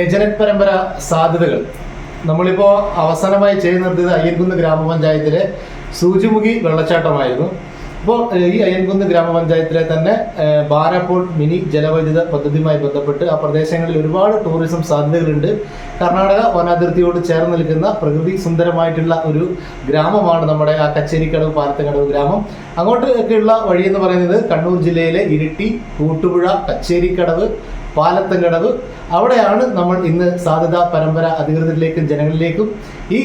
ഏജനറ്റ് പരമ്പര സാധ്യതകൾ. നമ്മളിപ്പോ അവസാനമായി നിർത്തിയത് അയ്യൻകുന്ന് ഗ്രാമപഞ്ചായത്തിലെ സൂചിമുഖി വെള്ളച്ചാട്ടമായിരുന്നു. അപ്പോൾ ഈ അയ്യൻകുന്ന് ഗ്രാമപഞ്ചായത്തിലെ തന്നെ ബാരപ്പോൾ മിനി ജലവൈദ്യുത പദ്ധതിയുമായി ബന്ധപ്പെട്ട് ആ പ്രദേശങ്ങളിൽ ഒരുപാട് ടൂറിസം സാധ്യതകളുണ്ട്. കർണാടക വനാതിർത്തിയോട് ചേർന്ന് നിൽക്കുന്ന പ്രകൃതി സുന്ദരമായിട്ടുള്ള ഒരു ഗ്രാമമാണ് നമ്മുടെ ആ കച്ചേരിക്കടവ് പാലത്തക്കടവ് ഗ്രാമം. അങ്ങോട്ട് ഒക്കെയുള്ള വഴി എന്ന് പറയുന്നത് കണ്ണൂർ ജില്ലയിലെ ഇരിട്ടി കൂട്ടുപുഴ കച്ചേരിക്കടവ് പാലത്തങ്കടവ് അവിടെയാണ് നമ്മൾ ഇന്ന് സാധ്യത പരമ്പര അധികൃതരിലേക്കും ജനങ്ങളിലേക്കും ഈ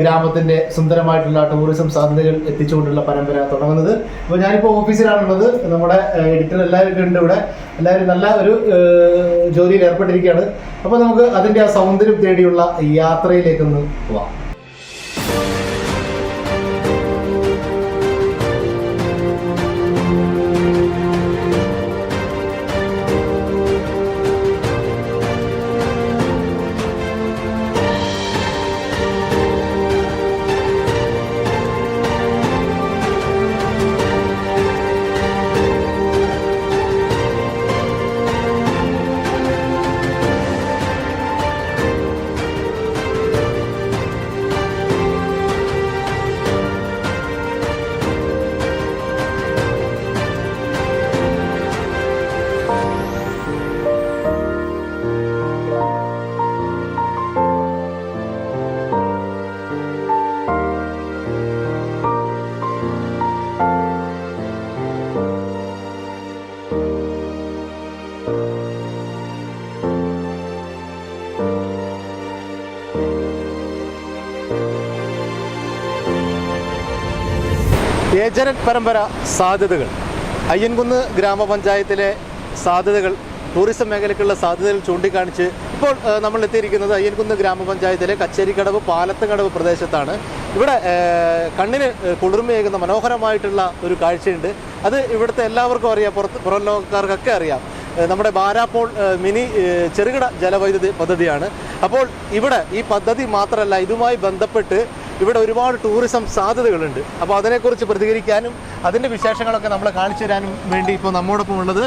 ഗ്രാമത്തിന്റെ സുന്ദരമായിട്ടുള്ള ടൂറിസം സാധ്യതകൾ എത്തിച്ചുകൊണ്ടുള്ള പരമ്പര തുടങ്ങുന്നത്. അപ്പോൾ ഞാനിപ്പോൾ ഓഫീസിലാണുള്ളത്. നമ്മുടെ എഡിറ്റർ എല്ലാവരും ഉണ്ട് ഇവിടെ. എല്ലാവരും നല്ല ഒരു ജോലിയിൽ ഏർപ്പെട്ടിരിക്കുകയാണ്. അപ്പോൾ നമുക്ക് അതിന്റെ ആ സൗന്ദര്യം തേടിയുള്ള യാത്രയിലേക്കൊന്ന് പോവാം. ഏജനറ്റ് പരമ്പര സാധ്യതകൾ. അയ്യൻകുന്ന് ഗ്രാമപഞ്ചായത്തിലെ സാധ്യതകൾ ടൂറിസം മേഖലയ്ക്കുള്ള സാധ്യതകൾ ചൂണ്ടിക്കാണിച്ച് ഇപ്പോൾ നമ്മൾ എത്തിയിരിക്കുന്നത് അയ്യൻകുന്ന് ഗ്രാമപഞ്ചായത്തിലെ കച്ചേരിക്കടവ് പാലത്തങ്കടവ് പ്രദേശത്താണ്. ഇവിടെ കണ്ണിന് കുളിർമയേകുന്ന മനോഹരമായിട്ടുള്ള ഒരു കാഴ്ചയുണ്ട്. അത് ഇവിടുത്തെ എല്ലാവർക്കും അറിയാം പുറത്ത് പുറം ലോകക്കാർക്കൊക്കെ അറിയാം. നമ്മുടെ ബാരാപ്പോൾ മിനി ചെറുകിട ജലവൈദ്യുതി പദ്ധതിയാണ്. അപ്പോൾ ഇവിടെ ഈ പദ്ധതി മാത്രമല്ല ഇതുമായി ബന്ധപ്പെട്ട് ഇവിടെ ഒരുപാട് ടൂറിസം സാധ്യതകളുണ്ട്. അപ്പോൾ അതിനെക്കുറിച്ച് പ്രതികരിക്കാനും അതിന്റെ വിശേഷങ്ങളൊക്കെ നമ്മളെ കാണിച്ചു തരാനും വേണ്ടി ഇപ്പോൾ നമ്മോടൊപ്പം ഉള്ളത്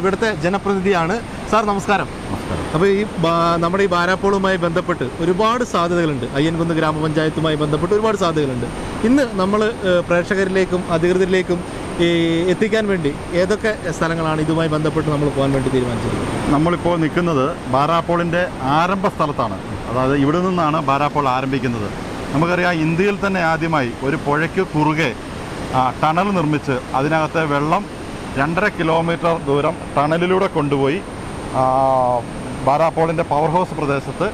ഇവിടുത്തെ ജനപ്രതിനിധിയാണ്. സാർ നമസ്കാരം. അപ്പോൾ ഈ നമ്മുടെ ഈ ബാരാപ്പോളുമായി ബന്ധപ്പെട്ട് ഒരുപാട് സാധ്യതകളുണ്ട്. അയ്യൻകുന്ന് ഗ്രാമപഞ്ചായത്തുമായി ബന്ധപ്പെട്ട് ഒരുപാട് സാധ്യതകളുണ്ട്. ഇന്ന് നമ്മൾ പ്രേക്ഷകരിലേക്കും അധികൃതരിലേക്കും ഈ എത്തിക്കാൻ വേണ്ടി ഏതൊക്കെ സ്ഥലങ്ങളാണ് ഇതുമായി ബന്ധപ്പെട്ട് നമ്മൾ പോകാൻ വേണ്ടി തീരുമാനിച്ചത്? നമ്മളിപ്പോൾ നിൽക്കുന്നത് ബാരാപ്പോളിന്റെ ആരംഭ സ്ഥലത്താണ് അതായത് ഇവിടെ നിന്നാണ് ബാരാപ്പോൾ ആരംഭിക്കുന്നത്. നമുക്കറിയാം ഇന്ത്യയിൽ തന്നെ ആദ്യമായി ഒരു പുഴയ്ക്ക് കുറുകെ ടണൽ നിർമ്മിച്ച് അതിനകത്തെ വെള്ളം രണ്ടര കിലോമീറ്റർ ദൂരം ടണലിലൂടെ കൊണ്ടുപോയി ആ, ബാരാപ്പോളിന്റെ പവർ ഹൗസ് പ്രദേശത്ത്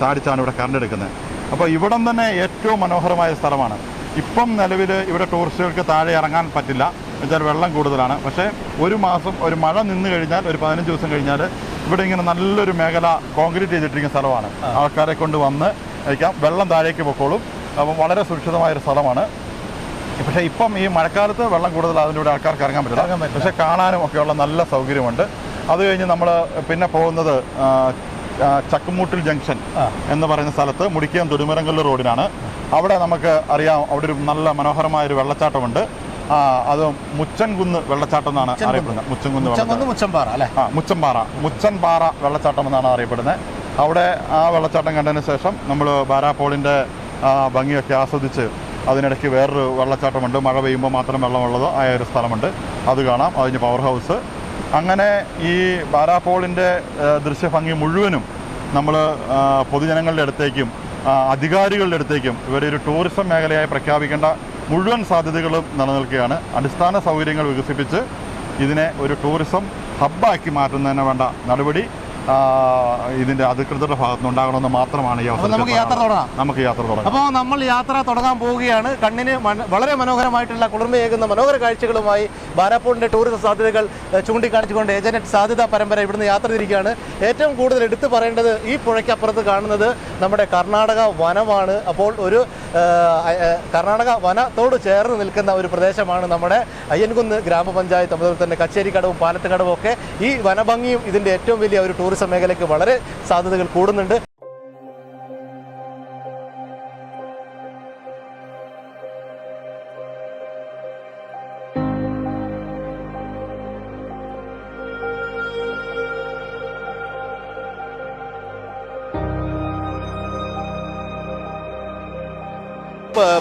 ചാടിച്ചാണ് ഇവിടെ കറണ്ട് എടുക്കുന്നത്. അപ്പോൾ ഇവിടം തന്നെ ഏറ്റവും മനോഹരമായ സ്ഥലമാണ്. ഇപ്പം നിലവിൽ ഇവിടെ ടൂറിസ്റ്റുകൾക്ക് താഴെ ഇറങ്ങാൻ പറ്റില്ല. എന്നുവെച്ചാൽ വെള്ളം കൂടുതലാണ്. പക്ഷേ ഒരു മാസം ഒരു മഴ നിന്ന് കഴിഞ്ഞാൽ ഒരു പതിനഞ്ച് ദിവസം കഴിഞ്ഞാൽ ഇവിടെ ഇങ്ങനെ നല്ലൊരു മേഖല കോൺക്രീറ്റ് ചെയ്തിട്ടിരിക്കുന്ന സ്ഥലമാണ്. ആൾക്കാരെ കൊണ്ട് വന്ന് കഴിക്കാം. വെള്ളം താഴേക്ക് പൊക്കോളും. അപ്പം വളരെ സുരക്ഷിതമായൊരു സ്ഥലമാണ്. പക്ഷേ ഇപ്പം ഈ മഴക്കാലത്ത് വെള്ളം കൂടുതൽ അതിന്റെ ഇവിടെ ആൾക്കാർക്ക് ഇറങ്ങാൻ പറ്റില്ല. പക്ഷേ കാണാനും ഒക്കെയുള്ള നല്ല സൗകര്യമുണ്ട്. അത് കഴിഞ്ഞ് നമ്മൾ പിന്നെ പോകുന്നത് ചക്കുമൂട്ടിൽ ജംഗ്ഷൻ എന്ന് പറയുന്ന സ്ഥലത്ത് മുടിക്കയം തൊടുമരങ്കല്ല് റോഡിനാണ്. അവിടെ നമുക്ക് അറിയാം അവിടെ ഒരു നല്ല മനോഹരമായ ഒരു വെള്ളച്ചാട്ടമുണ്ട്. ആ അത് മുച്ചൻകുന്ന് വെള്ളച്ചാട്ടം എന്നാണ് അറിയപ്പെടുന്നത്. മുച്ചൻകുന്ന് വെള്ളച്ചാട്ടം. മുച്ചമ്പാറ അല്ലേ? ആ മുച്ചൻപാറ. മുച്ചൻപാറ വെള്ളച്ചാട്ടം എന്നാണ് അറിയപ്പെടുന്നത്. അവിടെ ആ വെള്ളച്ചാട്ടം കണ്ടതിന് ശേഷം നമ്മൾ ബാരാപ്പോളിന്റെ ഭംഗിയൊക്കെ ആസ്വദിച്ച് അതിനിടയ്ക്ക് വേറൊരു വെള്ളച്ചാട്ടമുണ്ട്. മഴ പെയ്യുമ്പോൾ മാത്രം വെള്ളമുള്ളത് ആയ ഒരു സ്ഥലമുണ്ട്. അത് കാണാം. അതിന് പവർ ഹൗസ് അങ്ങനെ ഈ ബാരാപ്പോളിന്റെ ദൃശ്യഭംഗി മുഴുവനും നമ്മൾ പൊതുജനങ്ങളുടെ അടുത്തേക്കും അധികാരികളുടെ അടുത്തേക്കും ഇവരെ ഒരു ടൂറിസം മേഖലയായി പ്രഖ്യാപിക്കേണ്ട മുഴുവൻ സാധ്യതകളും നിലനിൽക്കുകയാണ്. അടിസ്ഥാന സൗകര്യങ്ങൾ വികസിപ്പിച്ച് ഇതിനെ ഒരു ടൂറിസം ഹബ്ബാക്കി മാറ്റുന്നതിന് വേണ്ട നടപടി ഇതിന്റെ അധികൃതരുടെ ഭാഗത്തുനിന്ന് ഉണ്ടാകണമെന്ന് മാത്രമാണ് ഈ അവസരം നമുക്ക് യാത്ര തുടങ്ങാം. നമുക്ക് യാത്ര തുടങ്ങാം. അപ്പോൾ നമ്മൾ യാത്ര തുടങ്ങാൻ പോവുകയാണ്. കണ്ണിന് വളരെ മനോഹരമായിട്ടുള്ള കുളിർമയേകുന്ന മനോഹര കാഴ്ചകളുമായി ബാരാപ്പൂരിന്റെ ടൂറിസം സാധ്യതകൾ ചൂണ്ടിക്കാണിച്ചുകൊണ്ട് ഏജന്റ് സാധ്യതാ പരമ്പര ഇവിടുന്ന് യാത്ര തിരിക്കുകയാണ്. ഏറ്റവും കൂടുതൽ എടുത്തു പറയേണ്ടത് ഈ പുഴയ്ക്കപ്പുറത്ത് കാണുന്നത് നമ്മുടെ കർണാടക വനമാണ്. അപ്പോൾ ഒരു കർണാടക വനത്തോട് ചേർന്ന് നിൽക്കുന്ന ഒരു പ്രദേശമാണ് നമ്മുടെ അയ്യൻകുന്ന് ഗ്രാമപഞ്ചായത്ത്. അതുപോലെ തന്നെ കച്ചേരിക്കടവും പാലത്തുകടവും ഒക്കെ ഈ വനഭംഗിയും ഇതിന്റെ ഏറ്റവും വലിയ ഒരു ടൂറിസം ടൂറിസം മേഖലയ്ക്ക് വളരെ സാധ്യതകൾ കൂടുന്നുണ്ട്.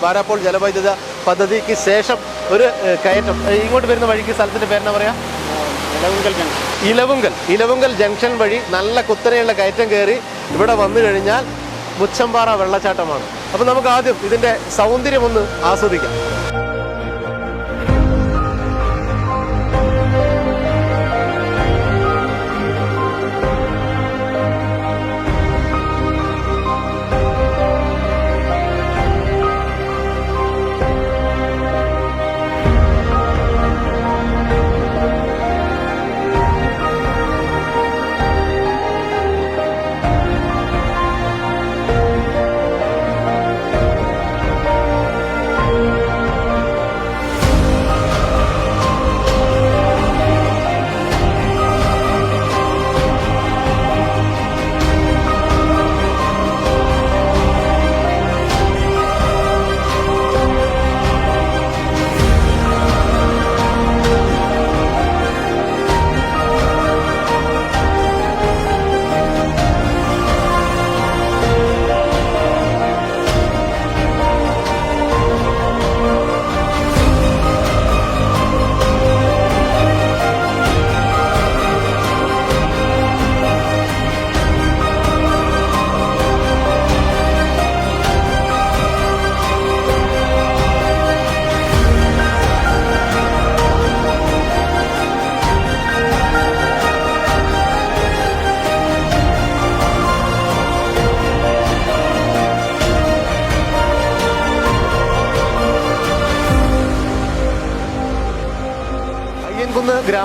ബാരാപ്പോൾ ജലവൈദ്യുത പദ്ധതിക്ക് ശേഷം ഒരു കയറ്റം. ഇങ്ങോട്ട് വരുന്ന വഴിക്ക് സ്ഥലത്തിന്റെ പേരെന്താ പറയുക ഇലവുങ്കൽ ഇലവുങ്കൽ. ജംഗ്ഷൻ വഴി നല്ല കുത്തനെയുള്ള കയറ്റം കയറി ഇവിടെ വന്നു കഴിഞ്ഞാൽ മുച്ചമ്പാറ വെള്ളച്ചാട്ടമാണ്. അപ്പോൾ നമുക്ക് ആദ്യം ഇതിന്റെ സൗന്ദര്യം ഒന്ന് ആസ്വദിക്കാം.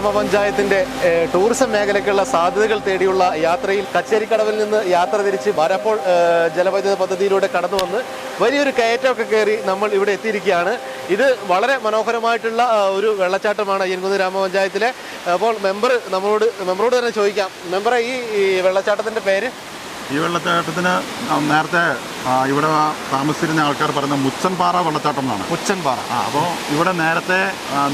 ഗ്രാമപഞ്ചായത്തിന്റെ ടൂറിസം മേഖലയ്ക്കുള്ള സാധ്യതകൾ തേടിയുള്ള യാത്രയിൽ കച്ചേരിക്കടവിൽ നിന്ന് യാത്ര തിരിച്ച് വരപ്പോൾ ജലവൈദ്യുത പദ്ധതിയിലൂടെ കടന്നു വന്ന് വലിയൊരു കയറ്റമൊക്കെ കയറി നമ്മൾ ഇവിടെ എത്തിയിരിക്കുകയാണ്. ഇത് വളരെ മനോഹരമായിട്ടുള്ള ഒരു വെള്ളച്ചാട്ടമാണ് അയ്യൻകുന്ന് ഗ്രാമപഞ്ചായത്തിലെ. അപ്പോൾ മെമ്പർ നമ്മളോട് മെമ്പറോട് തന്നെ ചോദിക്കാം. മെമ്പറെ ഈ വെള്ളച്ചാട്ടത്തിന്റെ പേര്? ഈ വെള്ളച്ചാട്ടത്തിന് നേരത്തെ ഇവിടെ താമസിച്ചിരുന്ന ആൾക്കാർ പറയുന്ന മുച്ചൻപാറ വെള്ളച്ചാട്ടം എന്നാണ്. മുച്ചൻപാറ. ആ അപ്പോൾ ഇവിടെ നേരത്തെ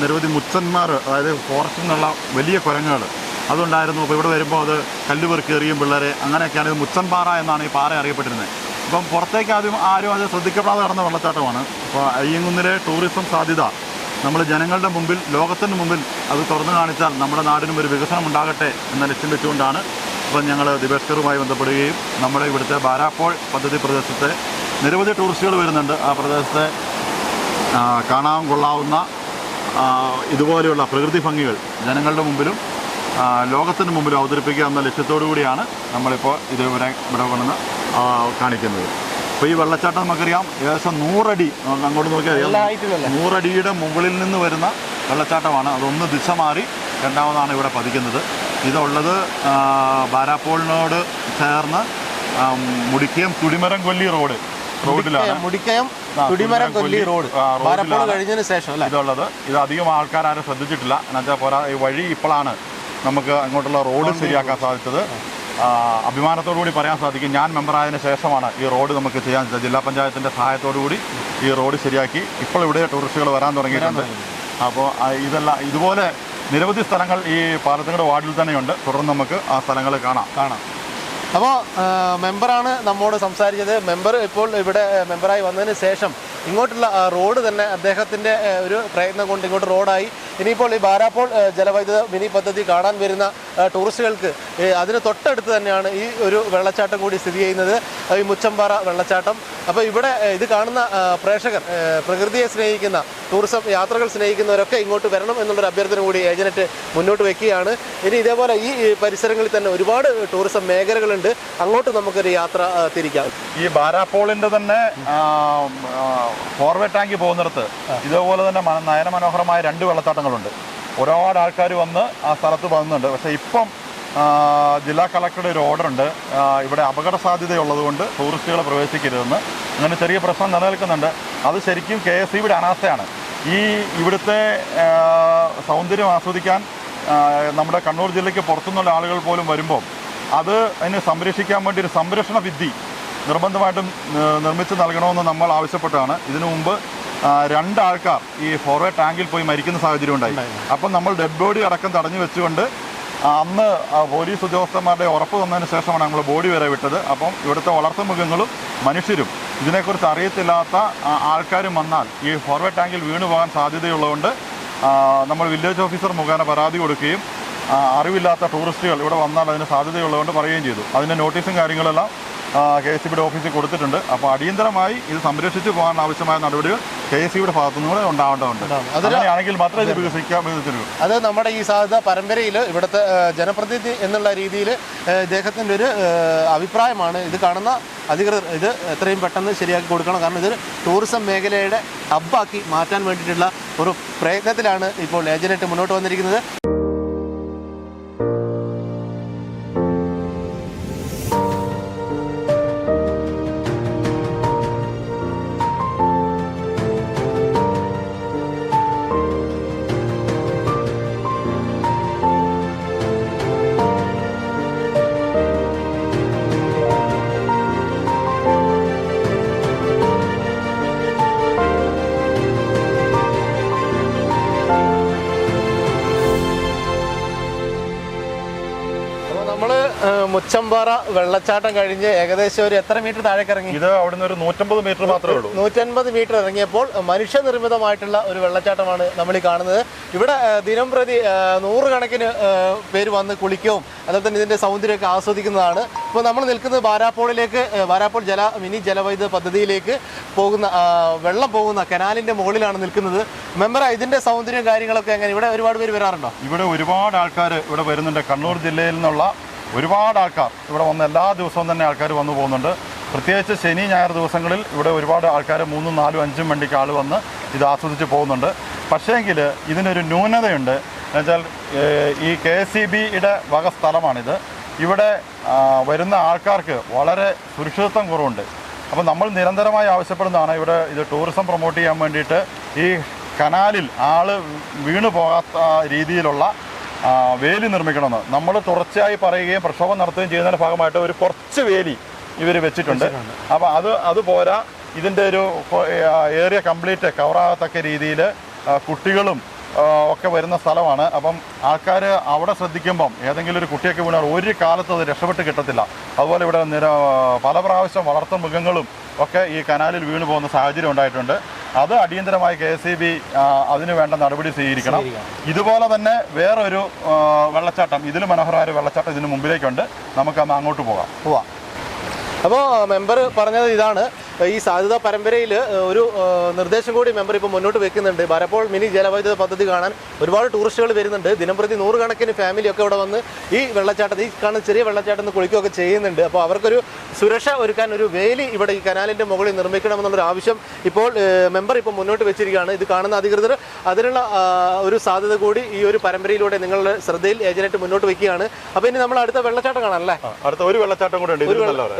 നിരവധി മുച്ചന്മാർ അതായത് ഫോറസ്റ്റിൽ നിന്നുള്ള വലിയ കുരങ്ങുകൾ അതുണ്ടായിരുന്നു. അപ്പോൾ ഇവിടെ വരുമ്പോൾ അത് കല്ല് പെറുക്കി എറിയും പിള്ളേരെ. അങ്ങനെയൊക്കെയാണ് ഇത് മുച്ചൻപാറ എന്നാണ് ഈ പാറ അറിയപ്പെട്ടിരുന്നത്. അപ്പം പുറത്തേക്ക് ആദ്യം ആരും അത് ശ്രദ്ധിക്കപ്പെടാതെ നടന്ന വെള്ളച്ചാട്ടമാണ്. അപ്പോൾ അയ്യങ്കുന്നിലെ ടൂറിസം സാധ്യത നമ്മൾ ജനങ്ങളുടെ മുമ്പിൽ ലോകത്തിന് മുമ്പിൽ അത് തുറന്നു കാണിച്ചാൽ നമ്മുടെ നാടിനും ഒരു വികസനം ഉണ്ടാകട്ടെ എന്ന ലക്ഷ്യം വെച്ചുകൊണ്ടാണ് ഇപ്പം ഞങ്ങൾ ദിവേഷ്കറുമായി ബന്ധപ്പെടുകയും നമ്മുടെ ഇവിടുത്തെ ബാരാപ്പോൾ പദ്ധതി പ്രദേശത്തെ നിരവധി ടൂറിസ്റ്റുകൾ വരുന്നുണ്ട്. ആ പ്രദേശത്തെ കാണാൻ കൊള്ളാവുന്ന ഇതുപോലെയുള്ള പ്രകൃതി ഭംഗികൾ ജനങ്ങളുടെ മുമ്പിലും ലോകത്തിന് മുമ്പിലും അവതരിപ്പിക്കുക എന്ന ലക്ഷ്യത്തോടു കൂടിയാണ് നമ്മളിപ്പോൾ ഇതുവരെ ഇവിടെ കൊണ്ടുവന്ന് കാണിക്കുന്നത്. അപ്പോൾ ഈ വെള്ളച്ചാട്ടം നമുക്കറിയാം ഏകദേശം നൂറടി അങ്ങോട്ട് നോക്കിയാൽ അറിയാം. നൂറടിയുടെ മുകളിൽ നിന്ന് വരുന്ന വെള്ളച്ചാട്ടമാണ്. അതൊന്ന് ദിശ മാറി രണ്ടാമതാണ് ഇവിടെ പതിക്കുന്നത്. ഇതുള്ളത് ബാരാപ്പോളിനോട് ചേർന്ന് മുടിക്കയം തുടിമരം കൊല്ലി റോഡ് റോഡിലാണ്. മുടിക്കയം തുടിമരം കൊല്ലി റോഡ്. ബാരപ്പോൾ. കഴിഞ്ഞതിന് ശേഷം ഇതുള്ളത്. ഇത് അധികം ആൾക്കാരും ശ്രദ്ധിച്ചിട്ടില്ല. എന്നുവെച്ചാൽ പോരാ ഈ വഴി ഇപ്പോഴാണ് നമുക്ക് അങ്ങോട്ടുള്ള റോഡ് ശരിയാക്കാൻ സാധിച്ചത്. അഭിമാനത്തോടുകൂടി അഭിമാനത്തോടു കൂടി പറയാൻ സാധിക്കും ഞാൻ മെമ്പറായതിനു ശേഷമാണ് ഈ റോഡ് നമുക്ക് ചെയ്യാൻ ജില്ലാ പഞ്ചായത്തിന്റെ സഹായത്തോടു കൂടി ഈ റോഡ് ശരിയാക്കി. ഇപ്പോൾ ഇവിടെ ടൂറിസ്റ്റുകൾ വരാൻ തുടങ്ങിയിട്ടുണ്ട്. അപ്പോൾ ഇതെല്ലാം ഇതുപോലെ നിരവധി സ്ഥലങ്ങൾ ഈ പാലത്തങ്ങട് വാർഡിൽ തന്നെയുണ്ട്. തുടർന്ന് നമുക്ക് ആ സ്ഥലങ്ങൾ കാണാം. കാണാം. അപ്പോൾ മെമ്പറാണ് നമ്മോട് സംസാരിച്ചത്. മെമ്പർ ഇപ്പോൾ ഇവിടെ മെമ്പറായി വന്നതിന് ശേഷം ഇങ്ങോട്ടുള്ള റോഡ് തന്നെ അദ്ദേഹത്തിന്റെ ഒരു പ്രയത്നം കൊണ്ട് ഇങ്ങോട്ട് റോഡായി. ഇനിയിപ്പോൾ ഈ ബാരാപ്പോൾ ജലവൈദ്യുത മിനി പദ്ധതി കാണാൻ വരുന്ന ടൂറിസ്റ്റുകൾക്ക് അതിന് തൊട്ടടുത്ത് തന്നെയാണ് ഈ ഒരു വെള്ളച്ചാട്ടം കൂടി സ്ഥിതി ചെയ്യുന്നത്. ഈ മുച്ചമ്പാറ വെള്ളച്ചാട്ടം. അപ്പോൾ ഇവിടെ ഇത് കാണുന്ന പ്രേക്ഷകർ പ്രകൃതിയെ സ്നേഹിക്കുന്ന ടൂറിസം യാത്രകൾ സ്നേഹിക്കുന്നവരൊക്കെ ഇങ്ങോട്ട് വരണം എന്നുള്ളൊരു അഭ്യർത്ഥന കൂടി ഏജനറ്റ് മുന്നോട്ട് വയ്ക്കുകയാണ് ഇനി ഇതേപോലെ ഈ പരിസരങ്ങളിൽ തന്നെ ഒരുപാട് ടൂറിസം മേഖലകളുണ്ട്. അങ്ങോട്ട് നമുക്കൊരു യാത്ര തിരിക്കാം. ഈ ബാരാപ്പോളിന്റെ തന്നെ ഫോർവേഡ് ടാങ്ക് പോകുന്നിടത്ത്. ഇതേപോലെ തന്നെ നയനമനോഹരമായ രണ്ട് വെള്ളച്ചാട്ടങ്ങളുണ്ട്. ഒരുപാട് ആൾക്കാർ വന്ന് ആ സ്ഥലത്ത് വന്നുണ്ട് പക്ഷെ ഇപ്പം ജില്ലാ കളക്ടറുടെ ഒരു ഓർഡർ ഉണ്ട് ഇവിടെ അപകട സാധ്യതയുള്ളതുകൊണ്ട് ടൂറിസ്റ്റുകളെ പ്രവേശിക്കരുതെന്ന്. അങ്ങനെ ചെറിയ പ്രശ്നം നിലനിൽക്കുന്നുണ്ട്. അത് ശരിക്കും കെ എസ് ഇയുടെ അനാസ്ഥയാണ്. ഈ ഇവിടുത്തെ സൗന്ദര്യം ആസ്വദിക്കാൻ നമ്മുടെ കണ്ണൂർ ജില്ലയ്ക്ക് പുറത്തുനിന്നുള്ള ആളുകൾ പോലും വരുമ്പോൾ അത് അതിനെ സംരക്ഷിക്കാൻ വേണ്ടി ഒരു സംരക്ഷണ വിധി നിർബന്ധമായിട്ടും നിർമ്മിച്ച് നൽകണമെന്ന് നമ്മൾ ആവശ്യപ്പെട്ടാണ്. ഇതിനു മുമ്പ് രണ്ടാൾക്കാർ ഈ ഫോർവേഡ് ടാങ്കിൽ പോയി മരിക്കുന്ന സാഹചര്യം ഉണ്ടായി. അപ്പം നമ്മൾ ഡെഡ് ബോഡി അടക്കം തടഞ്ഞു വെച്ചുകൊണ്ട് അന്ന് പോലീസ് ഉദ്യോഗസ്ഥന്മാരുടെ ഉറപ്പ് തന്നതിന് ശേഷമാണ് നമ്മൾ ബോഡി വരെ വിട്ടത്. അപ്പം ഇവിടുത്തെ വളർത്തുമൃഗങ്ങളും മനുഷ്യരും ഇതിനെക്കുറിച്ച് അറിയത്തില്ലാത്ത ആൾക്കാരും വന്നാൽ ഈ ഫോർവേഡ് ടാങ്കിൽ വീണു പോകാൻ സാധ്യതയുള്ളതുകൊണ്ട് നമ്മൾ വില്ലേജ് ഓഫീസർ മുഖേന പരാതി കൊടുക്കുകയും അറിവില്ലാത്ത ടൂറിസ്റ്റുകൾ ഇവിടെ വന്നാൽ അതിന് സാധ്യതയുള്ളതുകൊണ്ട് പറയുകയും ചെയ്തു. അതിന്റെ നോട്ടീസും കാര്യങ്ങളെല്ലാം കെ എസ് സിബിയുടെ ഓഫീസിൽ കൊടുത്തിട്ടുണ്ട്. അപ്പോൾ അടിയന്തരമായി ഇത് സംരക്ഷിച്ച് പോകാൻ ആവശ്യമായ നടപടികൾ കെ എസ് സിയുടെ ഭാഗത്തു നിന്ന് കൂടെ ഉണ്ടാവേണ്ടതുണ്ട്. ഉണ്ടാവും. അങ്ങനെയാണെങ്കിൽ മാത്രമേ ഇത് വികസിക്കാൻ വികസിച്ചിട്ടുള്ളൂ അത് നമ്മുടെ ഈ സാധ്യത പരമ്പരയിൽ ഇവിടുത്തെ ജനപ്രതിനിധി എന്നുള്ള രീതിയിൽ ഇദ്ദേഹത്തിന്റെ ഒരു അഭിപ്രായമാണ്. ഇത് കാണുന്ന അധികൃതർ ഇത് എത്രയും പെട്ടെന്ന് ശരിയാക്കി കൊടുക്കണം. കാരണം ഇത് ടൂറിസം മേഖലയുടെ ഹബ്ബാക്കി മാറ്റാൻ വേണ്ടിയിട്ടുള്ള ഒരു പ്രയത്നത്തിലാണ് ഇപ്പോൾ ഏജനറ്റ് മുന്നോട്ട് വന്നിരിക്കുന്നത്. മുച്ചമ്പാറ വെള്ളച്ചാട്ടം കഴിഞ്ഞ് ഏകദേശം ഒരു എത്ര മീറ്റർ താഴേക്ക് ഇറങ്ങി ഇത് അവിടുന്ന് ഒരു നൂറ്റമ്പത് മീറ്റർ മാത്രമേ ഉള്ളൂ. നൂറ്റൻപത് മീറ്റർ ഇറങ്ങിയപ്പോൾ മനുഷ്യനിർമ്മിതമായിട്ടുള്ള ഒരു വെള്ളച്ചാട്ടമാണ് നമ്മൾ ഈ കാണുന്നത്. ഇവിടെ ദിനം പ്രതി നൂറുകണക്കിന് പേര് വന്ന് കുളിക്കും. അതുപോലെ തന്നെ ഇതിന്റെ സൗന്ദര്യമൊക്കെ ആസ്വദിക്കുന്നതാണ്. ഇപ്പോൾ നമ്മൾ നിൽക്കുന്നത് ബാരാപ്പോളിലേക്ക് ബാരാപ്പോൾ ജല മിനി ജലവൈദ്യുത പദ്ധതിയിലേക്ക് പോകുന്ന വെള്ളം പോകുന്ന കനാലിന്റെ മുകളിലാണ് നിൽക്കുന്നത്. മെമ്പറ ഇതിന്റെ സൗന്ദര്യം കാര്യങ്ങളൊക്കെ എങ്ങനെ? ഇവിടെ ഒരുപാട് പേര് വരാറുണ്ടോ? ഇവിടെ ഒരുപാട് ആൾക്കാർ ഇവിടെ വരുന്നുണ്ട്. കണ്ണൂർ ജില്ലയിൽ നിന്നുള്ള ഒരുപാട് ആൾക്കാർ ഇവിടെ വന്ന് എല്ലാ ദിവസവും തന്നെ ആൾക്കാർ വന്നു പോകുന്നുണ്ട്. പ്രത്യേകിച്ച് ശനി ഞായർ ദിവസങ്ങളിൽ ഇവിടെ ഒരുപാട് ആൾക്കാർ മൂന്നും നാലും അഞ്ചും വണ്ടിക്ക് ആൾ വന്ന് ഇത് ആസ്വദിച്ച് പോകുന്നുണ്ട്. പക്ഷേങ്കിൽ ഇതിനൊരു ന്യൂനതയുണ്ട്. എന്നുവെച്ചാൽ ഈ കെ എസ് സി ബിയുടെ വക സ്ഥലമാണിത്. ഇവിടെ വരുന്ന ആൾക്കാർക്ക് വളരെ സുരക്ഷിതത്വം കുറവുണ്ട്. അപ്പോൾ നമ്മൾ നിരന്തരമായി ആവശ്യപ്പെടുന്നതാണ് ഇവിടെ ഇത് ടൂറിസം പ്രൊമോട്ട് ചെയ്യാൻ വേണ്ടിയിട്ട് ഈ കനാലിൽ ആൾ വീണു പോകാത്ത രീതിയിലുള്ള വേലി നിർമ്മിക്കണമെന്ന്. നമ്മൾ തുടർച്ചയായി പറയുകയും പ്രക്ഷോഭം നടത്തുകയും ചെയ്യുന്നതിന്റെ ഭാഗമായിട്ട് ഒരു കുറച്ച് വേലി ഇവർ വെച്ചിട്ടുണ്ട്. അപ്പോൾ അത് അത് പോരാ. ഇതിന്റെ ഒരു ഏരിയ കംപ്ലീറ്റ് കവറാകത്തക്ക രീതിയിൽ കുട്ടികളും ഒക്കെ വരുന്ന സ്ഥലമാണ്. അപ്പം ആൾക്കാർ അവിടെ ശ്രദ്ധിക്കുമ്പം ഏതെങ്കിലും ഒരു കുട്ടിയൊക്കെ വീണാൽ ഒരു കാലത്ത് അത് രക്ഷപ്പെട്ട് കിട്ടത്തില്ല. അതുപോലെ ഇവിടെ നിര പല പ്രാവശ്യം വളർത്തു മൃഗങ്ങളും ഒക്കെ ഈ കനാലിൽ വീണു പോകുന്ന സാഹചര്യം ഉണ്ടായിട്ടുണ്ട്. അത് അടിയന്തരമായി കെ എസ് ഇ ബി അതിന് വേണ്ട നടപടി സ്വീകരിക്കണം. ഇതുപോലെ തന്നെ വേറൊരു വെള്ളച്ചാട്ടം ഇതിലും മനോഹരമായ ഒരു വെള്ളച്ചാട്ടം ഇതിന് മുമ്പിലേക്കുണ്ട്. നമുക്ക് അങ്ങോട്ട് പോകാം. പോവാം. അപ്പോൾ മെമ്പർ പറഞ്ഞത് ഇതാണ്. ഈ സാധ്യതാ പരമ്പരയിൽ ഒരു നിർദ്ദേശം കൂടി മെമ്പർ ഇപ്പോൾ മുന്നോട്ട് വെക്കുന്നുണ്ട്. ബാരപ്പോൾ മിനി ജലവൈദ്യുത പദ്ധതി കാണാൻ ഒരുപാട് ടൂറിസ്റ്റുകൾ വരുന്നുണ്ട്. ദിനംപ്രതി നൂറുകണക്കിന് ഫാമിലിയൊക്കെ ഇവിടെ വന്ന് ഈ വെള്ളച്ചാട്ടത്തിൽ ഈ കാണുന്ന ചെറിയ വെള്ളച്ചാട്ടത്തിൽ കുളിക്കുകയൊക്കെ ചെയ്യുന്നുണ്ട്. അപ്പോൾ അവർക്കൊരു സുരക്ഷ ഒരുക്കാൻ ഒരു വേലി ഇവിടെ ഈ കനാലിന്റെ മുകളിൽ നിർമ്മിക്കണമെന്നുള്ളൊരു ആവശ്യം ഇപ്പോൾ മെമ്പർ ഇപ്പോൾ മുന്നോട്ട് വെച്ചിരിക്കുകയാണ്. ഇത് കാണുന്ന അധികൃതർ അതിനുള്ള ഒരു സാധ്യത കൂടി ഈ ഒരു പരമ്പരയിലൂടെ നിങ്ങളുടെ ശ്രദ്ധയിൽ ഏജനായിട്ട് മുന്നോട്ട് വെക്കുകയാണ്. അപ്പോൾ ഇനി നമ്മൾ അടുത്ത വെള്ളച്ചാട്ടം കാണാം അല്ലേ? അടുത്ത ഒരു വെള്ളച്ചാട്ടം കൂടെ ഉണ്ട്.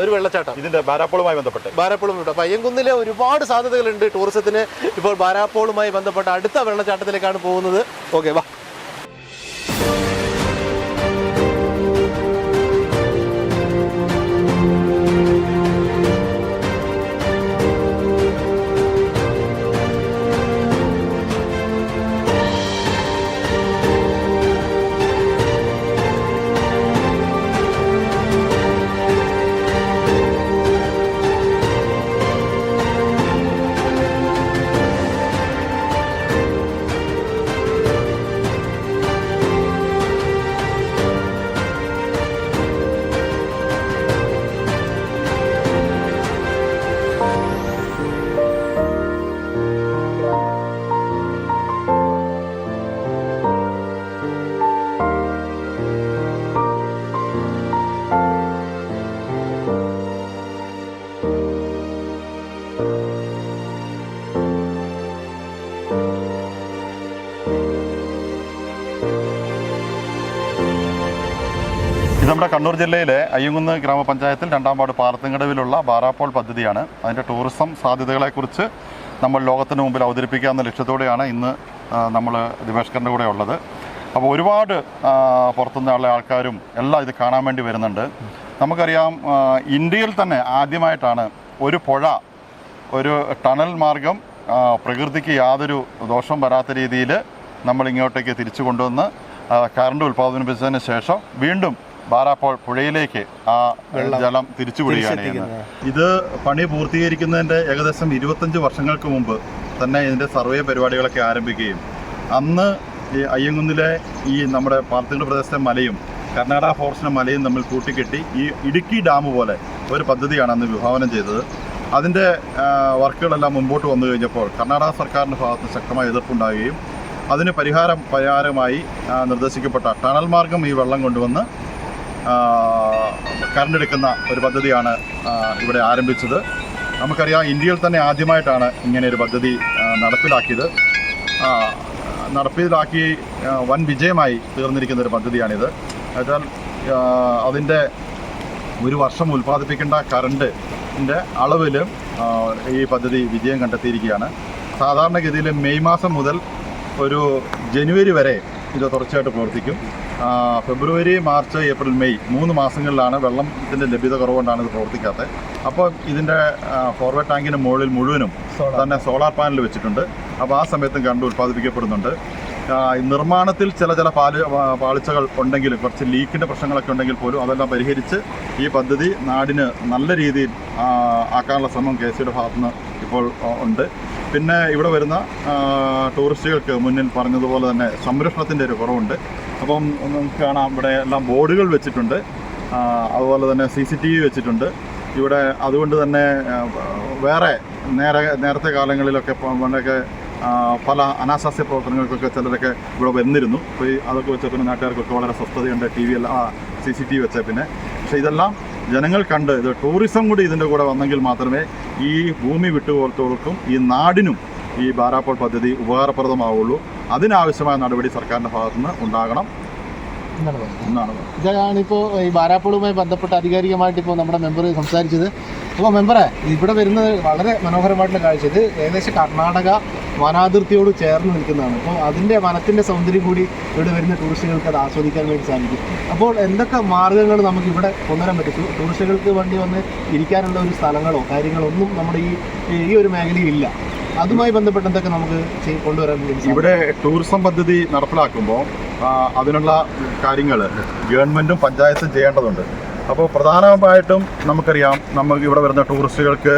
ഒരു വെള്ളച്ചാട്ടം. ഇതിന്റെ ബാരാപ്പോളുമായി ബന്ധപ്പെട്ട്. ബാരാപ്പോളും ഇവിടെ പയ്യൻകുന്നിലെ ഒരുപാട് സാധ്യതകളുണ്ട് ടൂറിസത്തിന് ഇപ്പോൾ ബാരാപ്പോളുമായി ബന്ധപ്പെട്ട അടുത്ത വെള്ളച്ചാട്ടത്തിലേക്കാണ് പോകുന്നത്. ഓക്കെ വാ. ഇത് നമ്മുടെ കണ്ണൂർ ജില്ലയിലെ അയ്യങ്കുന്ന് ഗ്രാമപഞ്ചായത്തിൽ രണ്ടാം വാർഡ് പാർത്തിങ്കടവിലുള്ള ബാറാപ്പോൾ പദ്ധതിയാണ്. അതിന്റെ ടൂറിസം സാധ്യതകളെക്കുറിച്ച് നമ്മൾ ലോകത്തിന് മുമ്പിൽ അവതരിപ്പിക്കുക എന്ന ലക്ഷ്യത്തോടെയാണ് ഇന്ന് നമ്മൾ ദിവേഷ്കറിന്റെ കൂടെ ഉള്ളത്. അപ്പോൾ ഒരുപാട് പുറത്തു പുറത്തുനിന്നുള്ള ആൾക്കാരും എല്ലാം ഇത് കാണാൻ വേണ്ടി വരുന്നുണ്ട്. നമുക്കറിയാം ഇന്ത്യയിൽ തന്നെ ആദ്യമായിട്ടാണ് ഒരു പുഴ ഒരു ടണൽ മാർഗം പ്രകൃതിക്ക് യാതൊരു ദോഷം വരാത്ത രീതിയിൽ നമ്മൾ ഇങ്ങോട്ടേക്ക് തിരിച്ചു കൊണ്ടുവന്ന് കറണ്ട് ഉൽപ്പാദനിപ്പിച്ചതിന് ശേഷം വീണ്ടും ബാരാപ്പോൾ പുഴയിലേക്ക് ആ ജലം തിരിച്ചുവിടുകയാണ് ചെയ്യുന്നത്. ഇത് പണി പൂർത്തീകരിക്കുന്നതിന്റെ ഏകദേശം ഇരുപത്തഞ്ച് വർഷങ്ങൾക്ക് മുമ്പ് തന്നെ ഇതിന്റെ സർവേ പരിപാടികളൊക്കെ ആരംഭിക്കുകയും അന്ന് ഈ അയ്യങ്കുന്നിലെ ഈ നമ്മുടെ പാർത്തിയുടെ പ്രദേശത്തെ മലയും കർണാടക ഫോറസ്റ്റിലെ മലയും തമ്മിൽ കൂട്ടിക്കെട്ടി ഈ ഇടുക്കി ഡാം പോലെ ഒരു പദ്ധതിയാണ് അന്ന് വിഭാവനം ചെയ്തത്. അതിന്റെ വർക്കുകളെല്ലാം മുമ്പോട്ട് വന്നു കഴിഞ്ഞപ്പോൾ കർണാടക സർക്കാരിന്റെ ഭാഗത്ത് ശക്തമായ എതിർപ്പുണ്ടാകുകയും അതിന് പരിഹാരം പരിഹാരമായി നിർദ്ദേശിക്കപ്പെട്ട ടണൽ മാർഗം ഈ വെള്ളം കൊണ്ടുവന്ന് ആ, കറണ്ട് എടുക്കുന്ന ഒരു പദ്ധതിയാണ് ഇവിടെ ആരംഭിച്ചത്. നമുക്കറിയാം ഇന്ത്യയിൽ തന്നെ ആദ്യമായിട്ടാണ് ഇങ്ങനെ ഒരു പദ്ധതി നടപ്പിലാക്കിയത്. നടപ്പിലാക്കി വൻ വിജയമായി തീർന്നിരിക്കുന്ന ഒരു പദ്ധതിയാണിത്. എന്നുവെച്ചാൽ അതിന്റെ ഒരു വർഷം ഉൽപ്പാദിപ്പിക്കേണ്ട കറണ്ടിന്റെ അളവിലും ആ, ഈ പദ്ധതി വിജയം കണ്ടെത്തിയിരിക്കുകയാണ്. സാധാരണഗതിയിൽ മെയ് മാസം മുതൽ ഒരു ജനുവരി വരെ ഇത് തുടർച്ചയായിട്ട് പ്രവർത്തിക്കും. ഫെബ്രുവരി മാർച്ച് ഏപ്രിൽ മെയ് മൂന്ന് മാസങ്ങളിലാണ് വെള്ളത്തിന്റെ ലഭ്യത കുറവുകൊണ്ടാണ് ഇത് പ്രവർത്തിക്കാത്തത്. അപ്പോൾ ഇതിന്റെ ഫോർവേഡ് ടാങ്കിന് മുകളിൽ മുഴുവനും തന്നെ സോളാർ പാനൽ വെച്ചിട്ടുണ്ട്. അപ്പോൾ ആ സമയത്തും കണ്ട് ഉൽപ്പാദിപ്പിക്കപ്പെടുന്നുണ്ട്. നിർമ്മാണത്തിൽ ചില ചില പാൽ പാളിച്ചകൾ ഉണ്ടെങ്കിലും കുറച്ച് ലീക്കിന്റെ പ്രശ്നങ്ങളൊക്കെ ഉണ്ടെങ്കിൽ പോലും അതെല്ലാം പരിഹരിച്ച് ഈ പദ്ധതി നാടിന് നല്ല രീതിയിൽ ആക്കാനുള്ള ശ്രമം കെ സിയുടെ ഭാഗത്തുനിന്ന് ഇപ്പോൾ ഉണ്ട്. പിന്നെ ഇവിടെ വരുന്ന ടൂറിസ്റ്റുകൾക്ക് മുന്നിൽ പറഞ്ഞതുപോലെ തന്നെ സംരക്ഷണത്തിന്റെ ഒരു കുറവുണ്ട്. അപ്പം നമുക്ക് കാണാം ഇവിടെ എല്ലാം ബോർഡുകൾ വെച്ചിട്ടുണ്ട്. അതുപോലെ തന്നെ സി സി ടി വി വെച്ചിട്ടുണ്ട്. ഇവിടെ അതുകൊണ്ട് തന്നെ വേറെ നേരെ നേരത്തെ കാലങ്ങളിലൊക്കെ പണ്ടൊക്കെ പല അനാശാസ്യ പ്രവർത്തനങ്ങൾക്കൊക്കെ ചിലരൊക്കെ ഇവിടെ വന്നിരുന്നു. അപ്പോൾ ഈ അതൊക്കെ വെച്ച പിന്നെ നാട്ടുകാർക്കൊക്കെ വളരെ സ്വസ്ഥതയുണ്ട്. ടി വി എല്ലാം സി സി ടി വി വെച്ച പിന്നെ. പക്ഷേ ഇതെല്ലാം ജനങ്ങൾ കണ്ട് ഇത് ടൂറിസം കൂടി ഇതിന്റെ കൂടെ വന്നെങ്കിൽ മാത്രമേ ഈ ഭൂമി വിട്ടുപോലത്തോർക്കും ഈ നാടിനും ഈ ബാരാപ്പോൾ പദ്ധതി ഉപകാരപ്രദമാവുള്ളൂ. അതിനാവശ്യമായ നടപടി സർക്കാരിന്റെ ഭാഗത്തുനിന്ന് ഉണ്ടാകണം. പറയുന്നത് എന്നാണ് പറയുന്നത്. ഇതാണ് ഇപ്പോൾ ഈ ബാരാപ്പോളുമായി ബന്ധപ്പെട്ട് ആധികാരികമായിട്ട് ഇപ്പോൾ നമ്മുടെ മെമ്പർ സംസാരിച്ചത്. അപ്പോൾ മെമ്പറെ ഇവിടെ വരുന്നത് വളരെ മനോഹരമായിട്ടുള്ള കാഴ്ച. ഇത് ഏകദേശം കർണാടക വനാതിർത്തിയോട് ചേർന്ന് നിൽക്കുന്നതാണ്. അപ്പോൾ അതിന്റെ വനത്തിന്റെ സൗന്ദര്യം കൂടി ഇവിടെ വരുന്ന ടൂറിസ്റ്റുകൾക്ക് അത് ആസ്വദിക്കാൻ വേണ്ടി സാധിക്കും. അപ്പോൾ എന്തൊക്കെ മാർഗങ്ങൾ നമുക്ക് ഇവിടെ കൊണ്ടുവരാൻ പറ്റും? ടൂറിസ്റ്റുകൾക്ക് വേണ്ടി വന്ന് ഇരിക്കാനുള്ള ഒരു സ്ഥലങ്ങളോ കാര്യങ്ങളോ ഒന്നും നമ്മുടെ ഈ ഈ ഒരു മേഖലയിൽ ഇല്ല അതുമായി ബന്ധപ്പെട്ട് എന്തൊക്കെ നമുക്ക് കൊണ്ടുവരാൻ ഇവിടെ ടൂറിസം പദ്ധതി നടപ്പിലാക്കുമ്പോൾ അതിനുള്ള കാര്യങ്ങൾ ഗവൺമെന്റും പഞ്ചായത്തും ചെയ്യേണ്ടതുണ്ട്. അപ്പോൾ പ്രധാനമായിട്ടും നമുക്കറിയാം നമുക്ക് ഇവിടെ വരുന്ന ടൂറിസ്റ്റുകൾക്ക്